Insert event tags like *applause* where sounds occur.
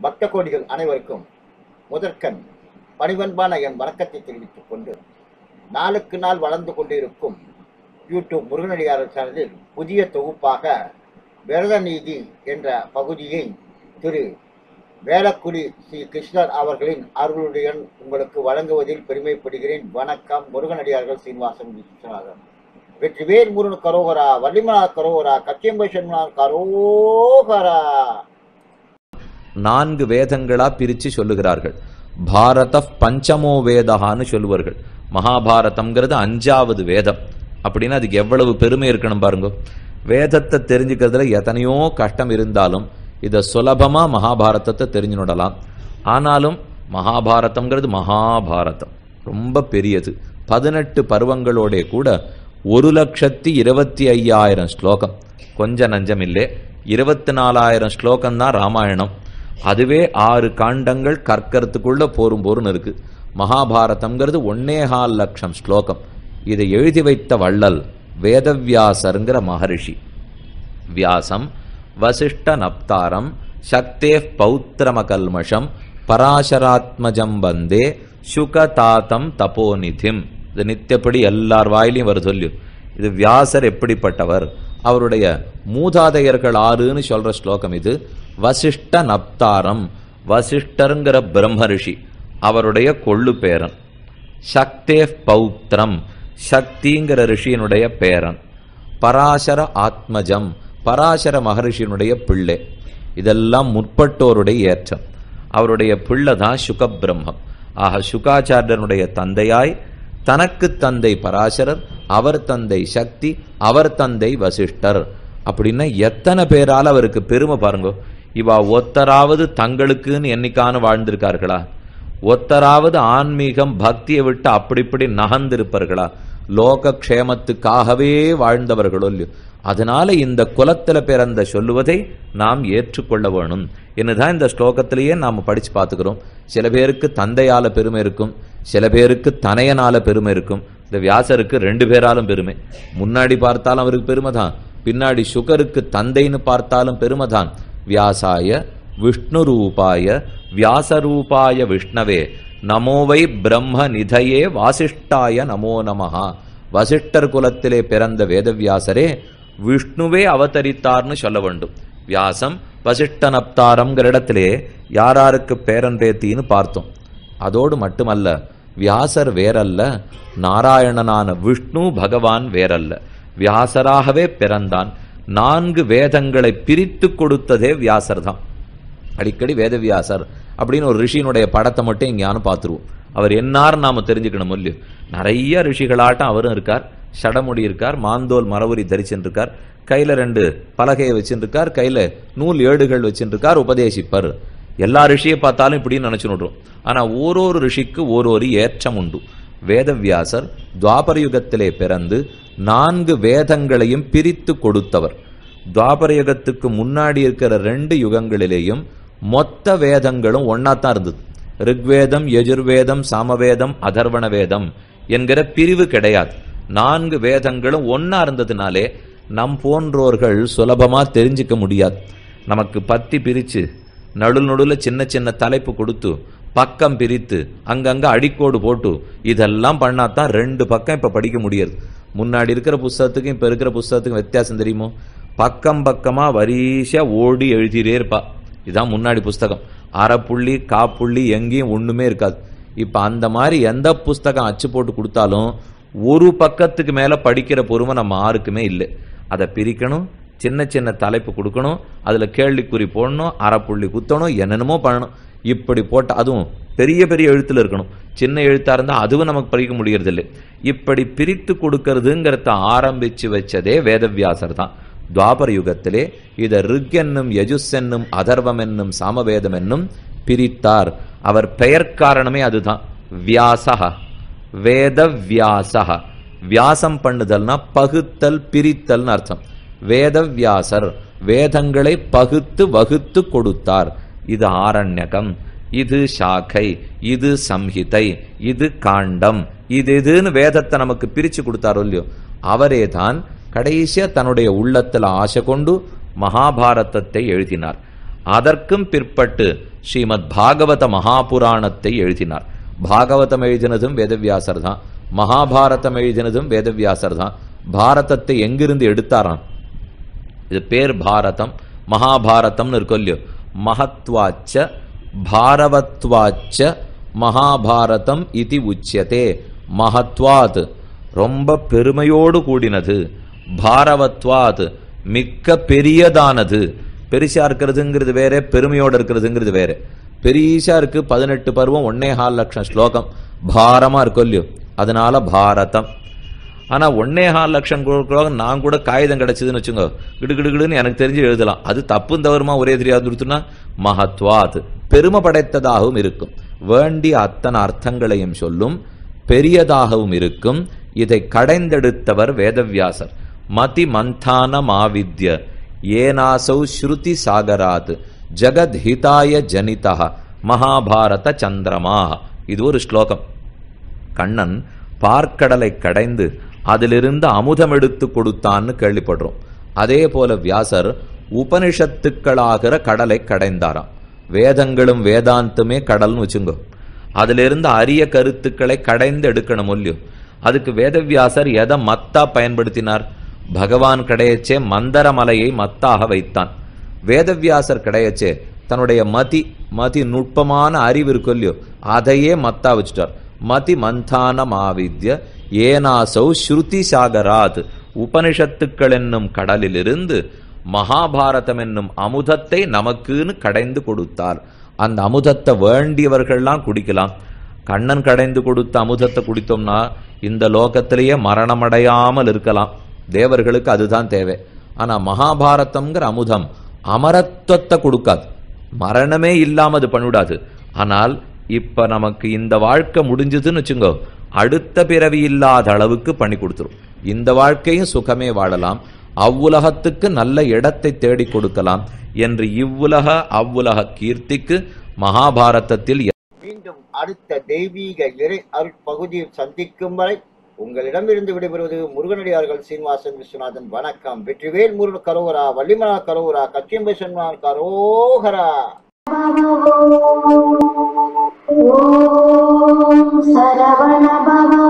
பக்த கோடிகள் அனைவருக்கும் முதற்கண் பணிவன்பான என் வணக்கத்தை தெரிவித்துக் கொண்டு நாளுக்கு நாள் வளர்ந்து கொண்டிருக்கும் யூடியூப் முருகனடியாரர் சேனலில் புதிய தொகுப்பாக விரத நீதி என்ற பகுதியை திரு வேலக்குடி ஸ்ரீ கிருஷ்ணர் அவர்களின் அருளுடன் உங்களுக்கு வழங்குவதில் பெருமைப்படுகிறேன். வணக்கம். முருகனடியார்கள் சீனிவாசன் விஸ்வநாதன். வெற்றிவேல் முருகன் கரோகரா வள்ளிமலா கரோகரா கச்சியம்பை கரோகரா. நான்கு வேதங்களா பிரித்து சொல்லுகிறார்கள். பாரத பஞ்சமோ வேதகான்னு சொல்லுவார்கள். மகாபாரதம்ங்கிறது அஞ்சாவது வேதம். அப்படின்னா அதுக்கு எவ்வளவு பெருமை இருக்கணும் பாருங்க. வேதத்தை தெரிஞ்சுக்கிறதுல எத்தனையோ கஷ்டம் இருந்தாலும் இதை சுலபமாக மகாபாரதத்தை தெரிஞ்சு நடலாம். ஆனாலும் மகாபாரதம்ங்கிறது மகாபாரதம். ரொம்ப பெரியது. பதினெட்டு பருவங்களோட கூட ஒரு லட்சத்தி இருபத்தி ஐயாயிரம் ஸ்லோகம். கொஞ்சம் நஞ்சம் இல்லை இருபத்தி நாலாயிரம் ஸ்லோகம் தான் ராமாயணம். அதுவே ஆறு காண்டங்கள் கற்கறதுக்குள்ள போரும் போருன்னு இருக்கு. மகாபாரதம்ங்கிறது ஒன்னேகால் லட்சம் ஸ்லோகம். இதை எழுதி வைத்த வள்ளல் வேதவியாசருங்கிற மகரிஷி. வியாசம் வசிஷ்ட நப்தாரம் சக்தே பௌத்திரமகல்மஷம் பராசராத்மஜம் வந்தே சுகதாத்தம் தபோநிதிம். இது நித்தியப்படி எல்லார் வாயிலையும் வர சொல்லு. இது வியாசர் எப்படிப்பட்டவர்? அவருடைய மூதாதையர்கள் ஆறுன்னு சொல்ற ஸ்லோகம் இது. வசிஷ்ட நப்தாரம் வசிஷ்டருங்கிற பிரம்ம ரிஷி அவருடைய கொள்ளு பேரன். சக்தே பௌத்திரம் சக்திங்கிற ரிஷியினுடைய பேரன். பராசர ஆத்மஜம் பராசர மகரிஷியினுடைய பிள்ளை. இதெல்லாம் முற்பட்டோருடைய ஏற்றம். அவருடைய பிள்ளை தான் சுகபிரம்மம். ஆக சுகாச்சாரியனுடைய தந்தையாய் தனக்கு தந்தை பராசரர் அவர் தந்தை சக்தி அவர் தந்தை வசிஷ்டர். அப்படின்னா எத்தனை பேரால் அவருக்கு பெருமை பாருங்க. இவா ஒத்தராவது தங்களுக்குன்னு என்னைக்கான வாழ்ந்திருக்கார்களா? ஒத்தராவது ஆன்மீகம் பக்தியை விட்டு அப்படி இப்படி நகர்ந்திருப்பார்களா? லோக க்ஷேமத்துக்காகவே வாழ்ந்தவர்களோ இல்லையோ? அதனால இந்த குலத்தில் பிறந்த சொல்லுவதை நாம் ஏற்றுக்கொள்ள வேணும். என்னதான் இந்த ஸ்லோகத்திலேயே நாம் படித்து பார்த்துக்கிறோம். சில பேருக்கு தந்தையால் பெருமை இருக்கும். சில பேருக்கு தனையனால பெருமை இருக்கும். இந்த வியாசருக்கு ரெண்டு பேராலும் பெருமை. முன்னாடி பார்த்தாலும் அவருக்கு பெருமை தான் பின்னாடி சுகருக்கு தந்தைன்னு பார்த்தாலும் பெருமை தான் வியாசாய விஷ்ணு ரூபாய வியாசரூபாய விஷ்ணவே நமோவை பிரம்ம நிதையே வாசிஷ்டாய நமோ நமஹா. வசிஷ்டர் குலத்திலே பிறந்த வேதவியாசரே விஷ்ணுவே அவதரித்தார்னு சொல்ல வேண்டும். வியாசம் வசிஷ்டனப்தாரம்ங்கிற இடத்திலே யாராருக்கு பேரன் பேத்தின்னு பார்த்தோம். அதோடு மட்டுமல்ல வியாசர் வேறல்ல நாராயணனான விஷ்ணு பகவான் வேறல்ல. வியாசராகவே பிறந்தான். நான்கு வேதங்களை பிரித்து கொடுத்ததே வியாசர் தான் அடிக்கடி வேதவியாசர் அப்படின்னு ஒரு ரிஷியினுடைய படத்தை மட்டும் எங்கேயானு பார்த்துருவோம். அவர் என்னார் நாம தெரிஞ்சுக்கணும் இல்லையோ நிறைய ரிஷிகளாட்டம் அவரும் இருக்கார். சடமுடி இருக்கார் மாந்தோல் மரவுரி தரிச்சுருக்கார் கையில் ரெண்டு பலகையை வச்சுருக்கார் கையில் நூல் ஏடுகள் வச்சுருக்கார் உபதேசிப்பர். எல்லா ரிஷியை பார்த்தாலும் இப்படின்னு நினைச்சு விடுறோம் ஆனால் ஓரொரு ரிஷிக்கு ஓரொரு ஏற்றம் உண்டு. வேதவியாசர் துவாபரயுகத்திலே பிறந்து நான்கு வேதங்களையும் பிரித்து கொடுத்தவர். துவாபரயுகத்துக்கு முன்னாடி இருக்கிற ரெண்டு யுகங்களிலேயும் மொத்த வேதங்களும் ஒன்னாத்தான் இருந்தது. ரிக்வேதம் எஜுர்வேதம் சாமவேதம் அதர்வண வேதம் என்கிற பிரிவு கிடையாது. நான்கு வேதங்களும் ஒன்னா இருந்ததுனாலே நம் போன்றோர்கள் சுலபமா தெரிஞ்சுக்க முடியாது. நமக்கு பத்தி பிரிச்சு நடுநடுல சின்ன சின்ன தலைப்பு கொடுத்து பக்கம் பிரித்து அங்கங்கே அடிக்கோடு போட்டு இதெல்லாம் பண்ணாதான் ரெண்டு பக்கம் இப்போ படிக்க முடியாது. முன்னாடி இருக்கிற புஸ்தகத்துக்கும் இப்போ இருக்கிற புஸ்தகத்துக்கும் வித்தியாசம் தெரியுமோ? பக்கம் பக்கமாக வரிசையாக ஓடி எழுதிட்டே இருப்பா. இதுதான் முன்னாடி புஸ்தகம். அரைப்புள்ளி காப்புள்ளி எங்கேயும் ஒன்றுமே இருக்காது. இப்போ அந்த மாதிரி எந்த புஸ்தகம் அச்சு போட்டு கொடுத்தாலும் ஒரு பக்கத்துக்கு மேலே படிக்கிற பொறுமை நம்ம யாருக்குமே இல்லை. அதை பிரிக்கணும் சின்ன சின்ன தலைப்பு கொடுக்கணும் அதில் கேள்விக்குறி போடணும் அரைப்புள்ளி குத்தணும் என்னென்னமோ பண்ணணும். இப்படி போட்ட அதுவும் பெரிய பெரிய எழுத்தில் இருக்கணும். சின்ன எழுத்தாக இருந்தால் அதுவும் நமக்கு படிக்க முடியறதில்லை. இப்படி பிரித்து கொடுக்கறதுங்கிறத ஆரம்பித்து வச்சதே வேதவியாசர் தான். துவாபர யுகத்திலே இதை ரிக் என்னும் யஜுஸ் என்னும் அதர்வம் என்னும் சாமவேதம் என்னும் பிரித்தார். அவர் பெயர் காரணமே அதுதான். வியாசக வேத வியாசக வியாசம் பண்ணுதல்னா பகுத்தல் பிரித்தல்னு அர்த்தம். வேதவியாசர் வேதங்களை பகுத்து வகுத்து கொடுத்தார். இது ஆரண்யகம் இது சாக்கை இது சம்ஹிதை இது காண்டம். இது இதுன்னு வேதத்தை நமக்கு பிரிச்சு கொடுத்தாரோ இல்லையோ அவரே தான் கடைசியா தன்னுடைய உள்ளத்தில் ஆசை கொண்டு மகாபாரதத்தை எழுதினார். அதற்கும் பிற்பட்டு ஸ்ரீமத் பாகவத மகாபுராணத்தை எழுதினார். பாகவதம் எழுதினதும் வேதவியாசர் தான் மகாபாரதம் எழுதினதும் வேதவியாசர் தான். பாரதத்தை எங்கிருந்து எடுத்தாராம்? இது பேர் பாரதம் மகாபாரதம்னு இருக்கும் இல்லையோ. மகத்வாச்ச பாரவத்வாச்ச மகாபாரதம் இது உச்சியதே. மகத்வாத் ரொம்ப பெருமையோடு கூடினது. பாரவத்வாத் மிக்க பெரியதானது. பெருசா இருக்கிறதுங்கிறது வேற பெருமையோடு இருக்கிறதுங்கிறது வேற. பெரிசா இருக்கு பதினெட்டு பருவம் ஒன்னே கால் லட்சம் ஸ்லோகம். பாரமா இருக்கும் இல்லையோ. அதனால பாரதம். ஆனால் ஒன்னே ஹால் லட்சம் ஸ்லோகம் நான் கூட காகிதம் கிடைச்சதுன்னு வச்சுங்க கிடுகிடுகிடுன்னு எனக்கு தெரிஞ்சு எழுதலாம். அது தப்பும் தவறுமா ஒரே தெரியாது நிறுத்துனா மகத்வாத். பெருமை படைத்ததாகவும் இருக்கும். வேண்டிய அத்தனை அர்த்தங்களையும் சொல்லும். பெரியதாகவும் இருக்கும். இதை கடைந்தெடுத்தவர் வேதவியாசர். மதி மந்தான மாவித்ய ஏனாசௌ ஸ்ருதி சாகராத். ஜகத் ஹிதாய ஜனிதா மகாபாரத சந்திரமா இது ஒரு ஸ்லோகம். கண்ணன் பார்க்கடலை கடைந்து அதிலிருந்து அமுதம் எடுத்து கொடுத்தான்னு கேள்விப்படுறோம். அதே போல வியாசர் உபனிஷத்துக்களாகிற கடலை கடைந்தாராம். வேதங்களும் வேதாந்தமே கடல்னு வச்சுங்க. அதிலிருந்து அரிய கருத்துக்களை கடைந்து எடுக்கணும் இல்லையோ. அதுக்கு வேதவியாசர் எதை மத்தா பயன்படுத்தினார்? பகவான் கிடையச்சே மந்தர மலையை மத்தாக வைத்தான். வேதவியாசர் கடையச்சே தன்னுடைய மதி மதி நுட்பமான அறிவு இருக்கும் இல்லையோ அதையே மத்தா வச்சுட்டார். மதி மந்தான மாவித்ய ஏனாசௌ ஸ்ருதி சாகராத். உபனிஷத்துக்கள் என்னும் கடலிலிருந்து மகாபாரதம் என்னும் அமுதத்தை நமக்குன்னு கடைந்து கொடுத்தார். அந்த அமுதத்தை வேண்டியவர்கள்லாம் குடிக்கலாம். கண்ணன் கடைந்து கொடுத்த அமுதத்தை குடித்தோம்னா இந்த லோகத்திலேயே மரணமடையாமல் இருக்கலாம். தேவர்களுக்கு அதுதான் தேவை. ஆனால் மகாபாரதம்ங்கிற அமுதம் அமரத்துவத்தை கொடுக்காது. மரணமே இல்லாமல் அது பண்ணிவிடாது. ஆனால் இப்போ நமக்கு இந்த வாழ்க்கை முடிஞ்சதுன்னு வச்சுங்கோ அடுத்த பிறவி இல்லாத அளவுக்கு பண்ணி கொடுத்துரும். இந்த வாழ்க்கையும் சுகமே வாழலாம். அவ்வுலகத்துக்கு நல்ல இடத்தை தேடி கொடுக்கலாம் என்று இவ்வுலக அவ்வுலக கீர்த்திக்கு மகாபாரதத்தில் மீண்டும் அடுத்த தெய்வீக இறை அருட்பகுதியில் சந்திக்கும் வரை உங்களிடமிருந்து விடைபெறுவது முருகனடியார்கள் சீனிவாசன் விஸ்வநாதன். வணக்கம். வெற்றிவேல் முருகன் கரோகரா வள்ளிமலா கரோகரா கச்சியம்பை சொன்னார் கரோகரா. *laughs* சரவணபவா